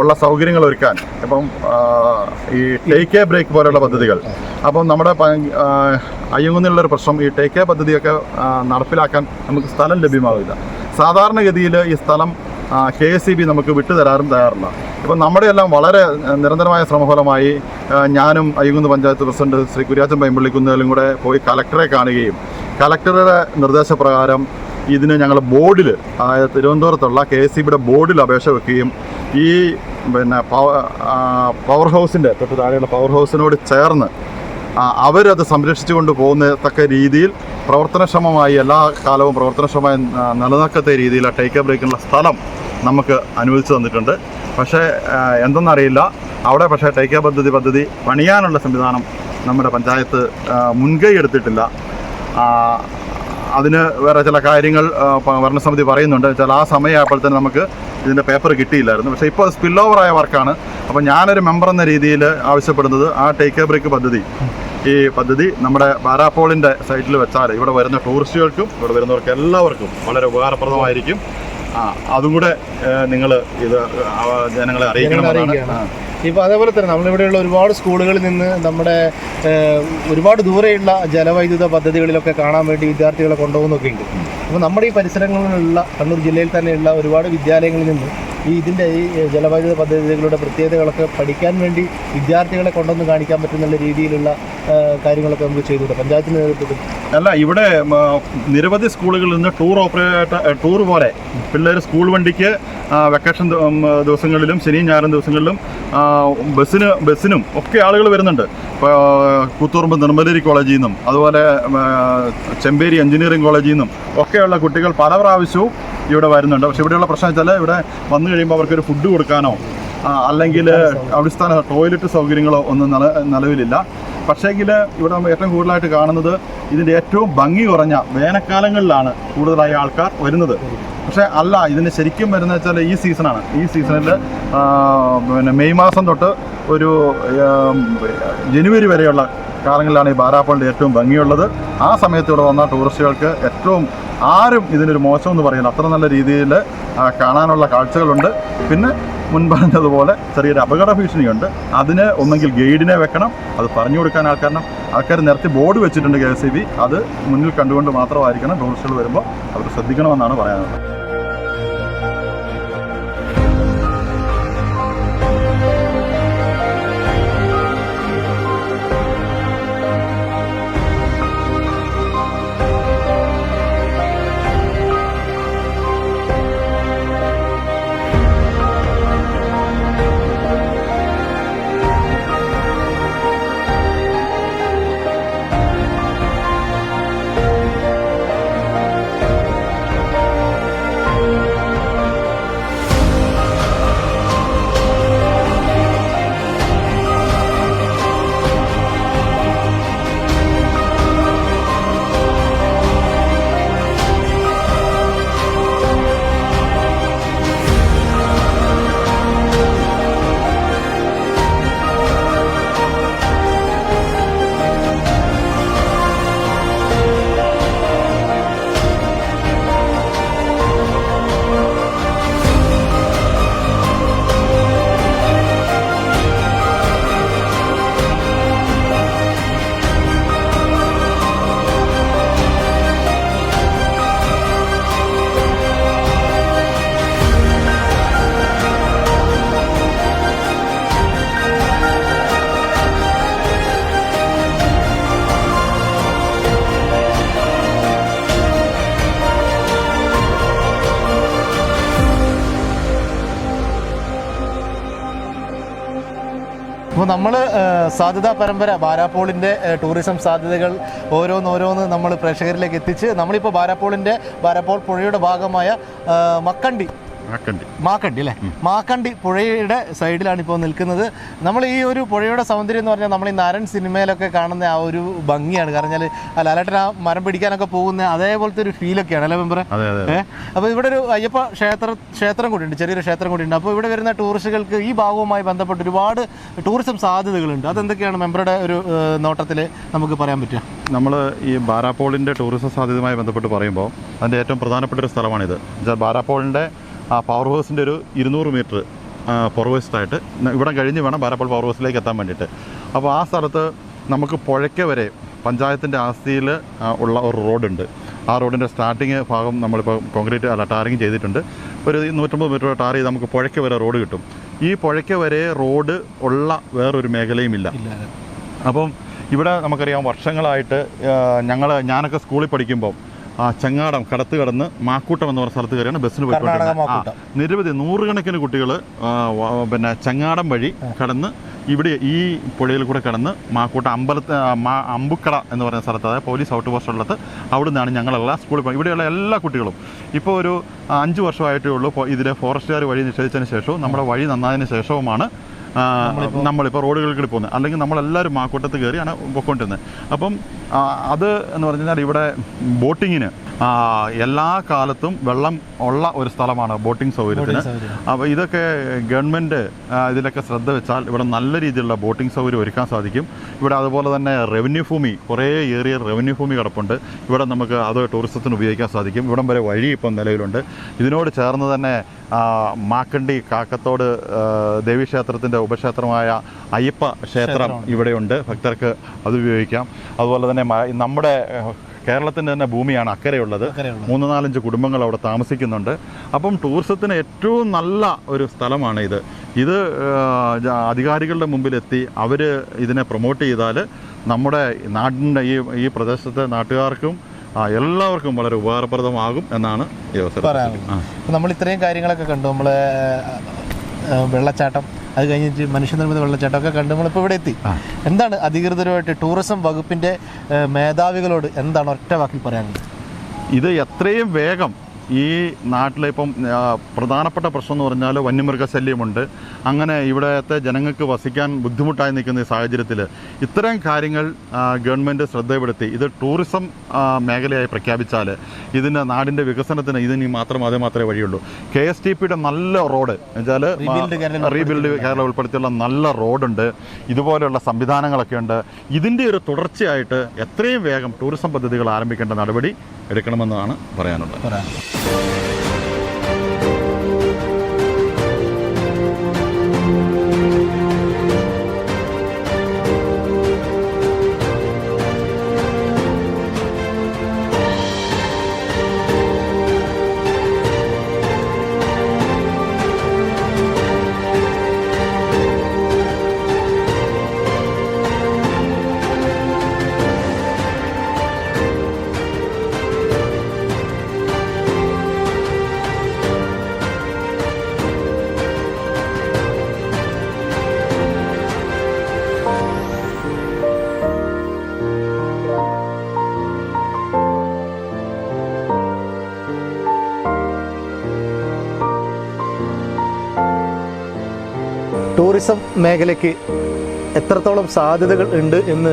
ഉള്ള സൗകര്യങ്ങൾ ഒരുക്കാൻ. ഇപ്പം ഈ ടേക്ക് എ ബ്രേക്ക് പോലെയുള്ള പദ്ധതികൾ. അപ്പം നമ്മുടെ അയ്യങ്ങുന്നുള്ളൊരു പ്രശ്നം ഈ ടേക്ക് എ പദ്ധതിയൊക്കെ നടപ്പിലാക്കാൻ നമുക്ക് സ്ഥലം ലഭ്യമാവില്ല. സാധാരണഗതിയിൽ ഈ സ്ഥലം കെ എസ് സി ബി നമുക്ക് വിട്ടുതരാറും തയ്യാറില്ല. ഇപ്പം നമ്മുടെ എല്ലാം വളരെ നിരന്തരമായ ശ്രമഫലമായി ഞാനും അയ്യങ്കുന്ന് പഞ്ചായത്ത് പ്രസിഡന്റ് ശ്രീ കുര്യാച്ചൻ പൈമ്പള്ളിക്കുന്നതിലും കൂടെ പോയി കലക്ടറെ കാണുകയും കലക്ടറുടെ നിർദ്ദേശപ്രകാരം ഇതിന് ഞങ്ങൾ ബോർഡിൽ തിരുവനന്തപുരത്തുള്ള കെ എസ് ബോർഡിൽ അപേക്ഷ വെക്കുകയും ഈ പിന്നെ പവ- പവർ ഹൗസിന്റെ തൊട്ട് താഴെയുള്ള പവർ ഹൗസിനോട് ചേർന്ന് അവരത് സംരക്ഷിച്ചു കൊണ്ട് പോകുന്നതക്ക രീതിയിൽ പ്രവർത്തനക്ഷമമായി എല്ലാ കാലവും പ്രവർത്തനക്ഷമമായി നിലനിൽക്കത്ത രീതിയിൽ ആ ടേക്ക് ബ്രേക്കിനുള്ള സ്ഥലം നമുക്ക് അനുവദിച്ചു തന്നിട്ടുണ്ട്. പക്ഷേ എന്തെന്നറിയില്ല. അവിടെ പക്ഷേ ടേക്ക് പദ്ധതി പദ്ധതി പണിയാനുള്ള സംവിധാനം നമ്മുടെ പഞ്ചായത്ത് മുൻകൈ എടുത്തിട്ടില്ല. അതിന് വേറെ ചില കാര്യങ്ങൾ ഭരണസമിതി പറയുന്നുണ്ട്. വെച്ചാൽ ആ സമയമായപ്പോൾ തന്നെ നമുക്ക് ഇതിന്റെ പേപ്പർ കിട്ടിയില്ലായിരുന്നു. പക്ഷേ ഇപ്പോൾ സ്പിൽ ഓവറായ വർക്കാണ്. അപ്പോൾ ഞാനൊരു മെമ്പർ എന്ന രീതിയിൽ ആവശ്യപ്പെടുന്നത് ആ ടേക്ക് എ ബ്രേക്ക് പദ്ധതി. ഈ പദ്ധതി നമ്മുടെ ബാരാപ്പോളിന്റെ സൈറ്റിൽ വെച്ചാൽ ഇവിടെ വരുന്ന ടൂറിസ്റ്റുകൾക്കും ഇവിടെ വരുന്നവർക്ക് എല്ലാവർക്കും വളരെ ഉപകാരപ്രദമായിരിക്കും. അതും കൂടെ നിങ്ങൾ ഇത് ജനങ്ങളെ അറിയിക്കണം. ഇപ്പോൾ അതേപോലെ തന്നെ നമ്മളിവിടെയുള്ള ഒരുപാട് സ്കൂളുകളിൽ നിന്ന് നമ്മുടെ ഒരുപാട് ദൂരെയുള്ള ജലവൈദ്യുത പദ്ധതികളിലൊക്കെ കാണാൻ വേണ്ടി വിദ്യാർത്ഥികളെ കൊണ്ടുപോകുന്നൊക്കെ ഉണ്ട് അപ്പോൾ നമ്മുടെ ഈ പരിസരങ്ങളിലുള്ള കണ്ണൂർ ജില്ലയിൽ തന്നെയുള്ള ഒരുപാട് വിദ്യാലയങ്ങളിൽ നിന്ന് ഈ ഇതിന്റെ ഈ ജലവൈദ്യുത പദ്ധതികളുടെ പ്രത്യേകതകളൊക്കെ പഠിക്കാൻ വേണ്ടി വിദ്യാർത്ഥികളെ കൊണ്ടുവന്ന് കാണിക്കാൻ പറ്റുന്ന രീതിയിലുള്ള കാര്യങ്ങളൊക്കെ നമുക്ക് ചെയ്തുകൂടെ പഞ്ചായത്തിന് നേതൃത്വത്തിൽ. അല്ല ഇവിടെ നിരവധി സ്കൂളുകളിൽ നിന്ന് ടൂർ ഓപ്പറേറ്റർ ടൂർ പോലെ പിള്ളേർ സ്കൂൾ വണ്ടിക്ക് വെക്കേഷൻ ദിവസങ്ങളിലും ശനിയും ഞായറും ദിവസങ്ങളിലും ബസ്സിന് ബസ്സിനും ഒക്കെ ആളുകൾ വരുന്നുണ്ട്. ഇപ്പോൾ കൂത്തുറമ്പ് നിർമ്മലരി കോളേജിൽ നിന്നും അതുപോലെ ചെമ്പേരി എഞ്ചിനീയറിംഗ് കോളേജിൽ നിന്നും ഒക്കെയുള്ള കുട്ടികൾ പല പ്രാവശ്യവും ഇവിടെ വരുന്നുണ്ട്. പക്ഷെ ഇവിടെയുള്ള പ്രശ്നം വെച്ചാൽ ഇവിടെ വന്നു കഴിയുമ്പോൾ അവർക്കൊരു ഫുഡ് കൊടുക്കാനോ അല്ലെങ്കിൽ അടിസ്ഥാന ടോയ്ലറ്റ് സൗകര്യങ്ങളോ ഒന്നും നില നിലവിലില്ല. പക്ഷേങ്കിൽ ഇവിടെ ഏറ്റവും കൂടുതലായിട്ട് കാണുന്നത് ഇതിന്റെ ഏറ്റവും ഭംഗി കുറഞ്ഞ വേനൽക്കാലങ്ങളിലാണ് കൂടുതലായി ആൾക്കാർ വരുന്നത്. പക്ഷേ അല്ല ഇതിന് ശരിക്കും വരുന്നത് വെച്ചാൽ ഈ സീസണാണ് ഈ സീസണിൽ പിന്നെ മെയ് മാസം തൊട്ട് ഒരു ജനുവരി വരെയുള്ള കാലങ്ങളിലാണ് ഈ ബാരാപ്പളിന്റെ ഏറ്റവും ഭംഗിയുള്ളത്. ആ സമയത്ത് ഇവിടെ വന്ന ടൂറിസ്റ്റുകൾക്ക് ഏറ്റവും ആരും ഇതിനൊരു മോശം എന്ന് പറയുന്നത് അത്ര നല്ല രീതിയിൽ കാണാനുള്ള കാഴ്ചകളുണ്ട്. പിന്നെ മുൻ പറഞ്ഞതുപോലെ ചെറിയൊരു അപകട ഭീഷണിയുണ്ട്. അതിന് ഒന്നെങ്കിൽ ഗൈഡിനെ വെക്കണം അത് പറഞ്ഞു കൊടുക്കാൻ ആൾക്കാരണം ആൾക്കാർ നേരത്തെ ബോർഡ് വെച്ചിട്ടുണ്ട് കെ അത് മുന്നിൽ കണ്ടുകൊണ്ട് മാത്രമായിരിക്കണം ടൂറിസ്റ്റുകൾ വരുമ്പോൾ അവർ ശ്രദ്ധിക്കണമെന്നാണ് പറയാനുള്ളത്. നമ്മൾ സാധ്യതാ പരമ്പര ബാരാപ്പോളിന്റെ ടൂറിസം സാധ്യതകൾ ഓരോന്നോരോന്ന് നമ്മൾ പ്രേക്ഷകരിലേക്ക് എത്തിച്ച് നമ്മളിപ്പോൾ ബാരാപ്പോളിന്റെ ബാരാപ്പോൾ പുഴയുടെ ഭാഗമായ മക്കണ്ടി മാക്കണ്ടി. അല്ലേ? മാക്കണ്ടി പുഴയുടെ സൈഡിലാണ് ഇപ്പോൾ നിൽക്കുന്നത്. നമ്മൾ ഈ ഒരു പുഴയുടെ സൗന്ദര്യം എന്ന് പറഞ്ഞാൽ നമ്മൾ ഈ നാരൻ സിനിമയിലൊക്കെ കാണുന്ന ആ ഒരു ഭംഗിയാണ്. കാരണം ആ ലാലേട്ടൻ ആ മരം പിടിക്കാനൊക്കെ പോകുന്ന അതേപോലത്തെ ഒരു ഫീലൊക്കെയാണ് അല്ലേ മെമ്പറെ? അപ്പോൾ ഇവിടെ ഒരു അയ്യപ്പ ക്ഷേത്ര ക്ഷേത്രം കൂടിയുണ്ട് ചെറിയൊരു ക്ഷേത്രം കൂടിയുണ്ട് അപ്പോൾ ഇവിടെ വരുന്ന ടൂറിസ്റ്റുകൾക്ക് ഈ ഭാഗവുമായി ബന്ധപ്പെട്ട് ഒരുപാട് ടൂറിസം സാധ്യതകളുണ്ട്. അതെന്തൊക്കെയാണ് മെമ്പറുടെ ഒരു നോട്ടത്തിൽ നമുക്ക് പറയാൻ പറ്റുക? നമ്മൾ ഈ ബാരാപ്പോളിന്റെ ടൂറിസം സാധ്യതയുമായി ബന്ധപ്പെട്ട് പറയുമ്പോൾ അതിന്റെ ഏറ്റവും പ്രധാനപ്പെട്ട ഒരു സ്ഥലമാണിത്. എന്നുവെച്ചാൽ ബാരാപ്പോളിന്റെ ആ പവർ ഹൗസിന്റെ ഒരു ഇരുന്നൂറ് മീറ്റർ പുറവശത്തായിട്ട് ഇവിടെ കഴിഞ്ഞ് വേണം ബാരപ്പോൾ പവർ ഹൗസിലേക്ക് എത്താൻ വേണ്ടിയിട്ട്. അപ്പോൾ ആ സ്ഥലത്ത് നമുക്ക് പുഴയ്ക്ക വരെ പഞ്ചായത്തിന്റെ ആസ്തിയിൽ ഉള്ള ഒരു റോഡുണ്ട് ആ റോഡിന്റെ സ്റ്റാർട്ടിങ് ഭാഗം നമ്മളിപ്പോൾ കോൺക്രീറ്റ് അല്ല ടാറിങ് ചെയ്തിട്ടുണ്ട്. ഒരു നൂറ്റമ്പത് മീറ്റർ ടാർ ചെയ്ത് നമുക്ക് പുഴയ്ക്ക് വരെ റോഡ് കിട്ടും. ഈ പുഴയ്ക്ക് വരെ റോഡ് ഉള്ള വേറൊരു മേഖലയും ഇല്ല. അപ്പം ഇവിടെ നമുക്കറിയാം വർഷങ്ങളായിട്ട് ഞങ്ങൾ ഞാനൊക്കെ സ്കൂളിൽ പഠിക്കുമ്പോൾ ആ ചങ്ങാടം കടത്ത് കടന്ന് മാക്കൂട്ടം എന്ന് പറഞ്ഞ സ്ഥലത്ത് കയറിയാണ് ബസ്സിന് പോയിക്കൊണ്ടിരുന്നത്. നിരവധി നൂറുകണക്കിന് കുട്ടികൾ പിന്നെ ചങ്ങാടം വഴി കടന്ന് ഇവിടെ ഈ പുഴയിൽ കൂടെ കടന്ന് മാക്കൂട്ട അമ്പലത്ത് അമ്പുക്കട എന്ന് പറയുന്ന സ്ഥലത്ത് അതായത് പോലീസ് ഔട്ട് പോസ്റ്റ് ഉള്ളത് അവിടെ നിന്നാണ് ഞങ്ങളെല്ലാം സ്കൂളിൽ പോയി. ഇവിടെയുള്ള എല്ലാ കുട്ടികളും. ഇപ്പോൾ ഒരു അഞ്ച് വർഷമായിട്ടേ ഉള്ളൂ. ഇതിലെ ഫോറസ്റ്റുകാർ വഴി നിഷേധിച്ചതിന് ശേഷവും നമ്മുടെ വഴി നന്നായതിനു ശേഷവുമാണ് നമ്മളിപ്പോൾ റോഡുകളിൽ കൂടി പോകുന്നത് അല്ലെങ്കിൽ നമ്മളെല്ലാവരും മാക്കൂട്ടത്ത് കയറിയാണ് പൊയ്ക്കൊണ്ടിരുന്നത് അപ്പം അത് എന്ന് പറഞ്ഞു കഴിഞ്ഞാൽ ഇവിടെ ബോട്ടിങ്ങിന് ആ, എല്ലാ കാലത്തും വെള്ളം ഉള്ള ഒരു സ്ഥലമാണ് ബോട്ടിംഗ് സൗകര്യത്തിന്. അപ്പോൾ ഇതൊക്കെ ഗവൺമെന്റ് ഇതിലൊക്കെ ശ്രദ്ധ വെച്ചാൽ ഇവിടെ നല്ല രീതിയിലുള്ള ബോട്ടിംഗ് സൗകര്യം ഒരുക്കാൻ സാധിക്കും. ഇവിടെ അതുപോലെ തന്നെ റവന്യൂ ഭൂമി കുറേ ഏറിയ റവന്യൂ ഭൂമി കിടപ്പുണ്ട്. ഇവിടെ നമുക്ക് അത് ടൂറിസത്തിന് ഉപയോഗിക്കാൻ സാധിക്കും. ഇവിടം വരെ വഴി ഇപ്പം നിലവിലുണ്ട്. ഇതിനോട് ചേർന്ന് തന്നെ മാക്കണ്ടി കാക്കത്തോട് ദേവീക്ഷേത്രത്തിന്റെ ഉപക്ഷേത്രമായ അയ്യപ്പ ക്ഷേത്രം ഇവിടെയുണ്ട്. ഭക്തർക്ക് അത് ഉപയോഗിക്കാം. അതുപോലെ തന്നെ നമ്മുടെ കേരളത്തിന്റെ തന്നെ ഭൂമിയാണ് അക്കരെയുള്ളത്. മൂന്ന് നാലഞ്ച് കുടുംബങ്ങൾ അവിടെ താമസിക്കുന്നുണ്ട്. അപ്പം ടൂറിസത്തിന് ഏറ്റവും നല്ല ഒരു സ്ഥലമാണ് ഇത്. ഇത് അധികാരികളുടെ മുമ്പിലെത്തി അവർ ഇതിനെ പ്രൊമോട്ട് ചെയ്താൽ നമ്മുടെ നാടിന്റെ ഈ ഈ പ്രദേശത്തെ നാട്ടുകാർക്കും ആ, എല്ലാവർക്കും വളരെ ഉപകാരപ്രദമാകും എന്നാണ് ഈ അവസരം. നമ്മൾ ഇത്രയും കാര്യങ്ങളൊക്കെ കണ്ടു. നമ്മൾ വെള്ളച്ചാട്ടം അത് കഴിഞ്ഞിട്ട് മനുഷ്യനിർമ്മിത വെള്ളച്ചാട്ടമൊക്കെ കണ്ട് നമ്മളിപ്പോൾ ഇവിടെ എത്തി. എന്താണ് അധികൃതരുമായിട്ട് ടൂറിസം വകുപ്പിന്റെ മേധാവികളോട് എന്താണ് ഒറ്റ വാക്കിൽ പറയാനുള്ളത്? ഇത് എത്രയും വേഗം ഈ നാട്ടിലെ ഇപ്പം പ്രധാനപ്പെട്ട പ്രശ്നം എന്ന് പറഞ്ഞാൽ വന്യമൃഗശല്യമുണ്ട്. അങ്ങനെ ഇവിടത്തെ ജനങ്ങൾക്ക് വസിക്കാൻ ബുദ്ധിമുട്ടായി നിൽക്കുന്ന ഈ സാഹചര്യത്തിൽ ഇത്തരം കാര്യങ്ങൾ ഗവൺമെന്റ് ശ്രദ്ധപ്പെടുത്തി ഇത് ടൂറിസം മേഖലയായി പ്രഖ്യാപിച്ചാൽ ഇതിന്റെ നാടിന്റെ വികസനത്തിന് ഇതിന് മാത്രം അതേ മാത്രമേ വഴിയുള്ളൂ. കെ എസ് ടി പിയുടെ നല്ല റോഡ് എന്നുവെച്ചാൽ റീബിൽഡ് കേരളം ഉൾപ്പെടുത്തിയുള്ള നല്ല റോഡുണ്ട്. ഇതുപോലെയുള്ള സംവിധാനങ്ങളൊക്കെ ഉണ്ട്. ഇതിന്റെ ഒരു തുടർച്ചയായിട്ട് എത്രയും വേഗം ടൂറിസം പദ്ധതികൾ ആരംഭിക്കേണ്ട നടപടി എടുക്കണമെന്നാണ് പറയാനുള്ളത്. Thank you. ടൂറിസം മേഖലയ്ക്ക് എത്രത്തോളം സാധ്യതകൾ ഉണ്ട് എന്ന്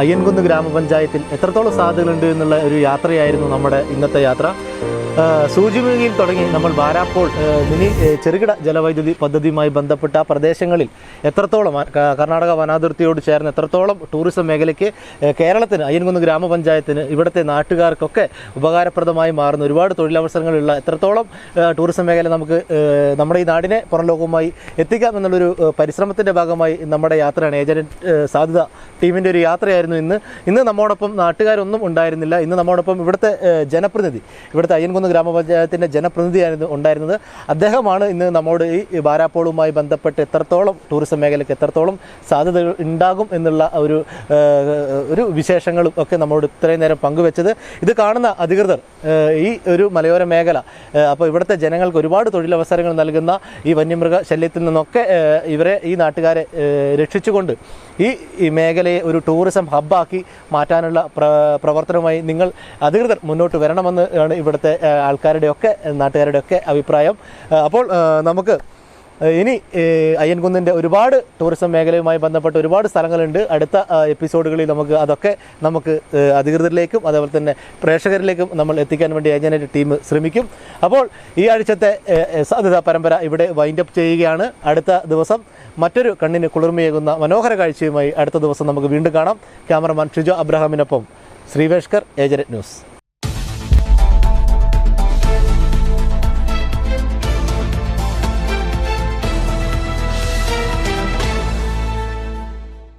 അയ്യൻകുന്ന് ഗ്രാമപഞ്ചായത്തിൽ എത്രത്തോളം സാധ്യതകളുണ്ട് എന്നുള്ള ഒരു യാത്രയായിരുന്നു നമ്മുടെ ഇന്നത്തെ യാത്ര. സൂചിമുഖിയിൽ തുടങ്ങി നമ്മൾ ബാരാപ്പോൾ മിനി ചെറുകിട ജലവൈദ്യുതി പദ്ധതിയുമായി ബന്ധപ്പെട്ട പ്രദേശങ്ങളിൽ എത്രത്തോളം കർണാടക വനാതിർത്തിയോട് ചേർന്ന് എത്രത്തോളം ടൂറിസം മേഖലയ്ക്ക് കേരളത്തിന് അയ്യൻകുന്ന് ഗ്രാമപഞ്ചായത്തിന് ഇവിടുത്തെ നാട്ടുകാർക്കൊക്കെ ഉപകാരപ്രദമായി മാറുന്ന ഒരുപാട് തൊഴിലവസരങ്ങളുള്ള എത്രത്തോളം ടൂറിസം മേഖല നമുക്ക് നമ്മുടെ ഈ നാടിനെ പുറം ലോകവുമായി എത്തിക്കാം എന്നുള്ളൊരു പരിശ്രമത്തിന്റെ ഭാഗമായി നമ്മുടെ യാത്രയാണ് ഏജന്റ് സാധ്യത ടീമിന്റെ ഒരു യാത്രയായിരുന്നു ഇന്ന്. ഇന്ന് നമ്മോടൊപ്പം നാട്ടുകാരൊന്നും ഉണ്ടായിരുന്നില്ല. ഇന്ന് നമ്മോടൊപ്പം ഇവിടുത്തെ ജനപ്രതിനിധി ഇവിടുത്തെ അയ്യൻകുന്ന് ഗ്രാമപഞ്ചായത്തിന്റെ ജനപ്രതിനിധിയായിരുന്നു ഉണ്ടായിരുന്നത്. അദ്ദേഹമാണ് ഇന്ന് നമ്മോട് ഈ ബാരാപ്പോളുമായി ബന്ധപ്പെട്ട് എത്രത്തോളം ടൂറിസം മേഖലയ്ക്ക് എത്രത്തോളം സാധ്യതകൾ ഉണ്ടാകും എന്നുള്ള ഒരു ഒരു വിശേഷങ്ങളും ഒക്കെ നമ്മോട് ഇത്രയും നേരം പങ്കുവെച്ചത്. ഇത് കാണുന്ന അധികൃതർ ഈ ഒരു മലയോര മേഖല അപ്പോൾ ഇവിടുത്തെ ജനങ്ങൾക്ക് ഒരുപാട് തൊഴിലവസരങ്ങൾ നൽകുന്ന ഈ വന്യമൃഗ ശല്യത്തിൽ നിന്നൊക്കെ ഇവരെ ഈ നാട്ടുകാരെ രക്ഷിച്ചുകൊണ്ട് ഈ മേഖലയെ ഒരു ടൂറിസം ഹബ്ബാക്കി മാറ്റാനുള്ള പ്ര പ്രവർത്തനവുമായി നിങ്ങൾ അധികൃതർ മുന്നോട്ട് വരണമെന്ന് ആണ് ഇവിടുത്തെ ആൾക്കാരുടെയൊക്കെ നാട്ടുകാരുടെയൊക്കെ അഭിപ്രായം. അപ്പോൾ നമുക്ക് ഇനി അയ്യൻകുന്നിന്റെ ഒരുപാട് ടൂറിസം മേഖലയുമായി ബന്ധപ്പെട്ട ഒരുപാട് സ്ഥലങ്ങളുണ്ട്. അടുത്ത എപ്പിസോഡുകളിൽ നമുക്ക് അതൊക്കെ നമുക്ക് അധികൃതരിലേക്കും അതേപോലെ തന്നെ പ്രേക്ഷകരിലേക്കും നമ്മൾ എത്തിക്കാൻ വേണ്ടി അയ്യനായിട്ട് ടീം ശ്രമിക്കും. അപ്പോൾ ഈ ആഴ്ചത്തെ സാധ്യതാ പരമ്പര ഇവിടെ വൈൻഡപ്പ് ചെയ്യുകയാണ്. അടുത്ത ദിവസം മറ്റൊരു കണ്ണിന് കുളിർമയേകുന്ന മനോഹര കാഴ്ചയുമായി അടുത്ത ദിവസം നമുക്ക് വീണ്ടും കാണാം. ക്യാമറമാൻ ഷിജോ അബ്രഹാമിനൊപ്പം ശ്രീവേഷ്കർ ഏജരറ്റ് ന്യൂസ്.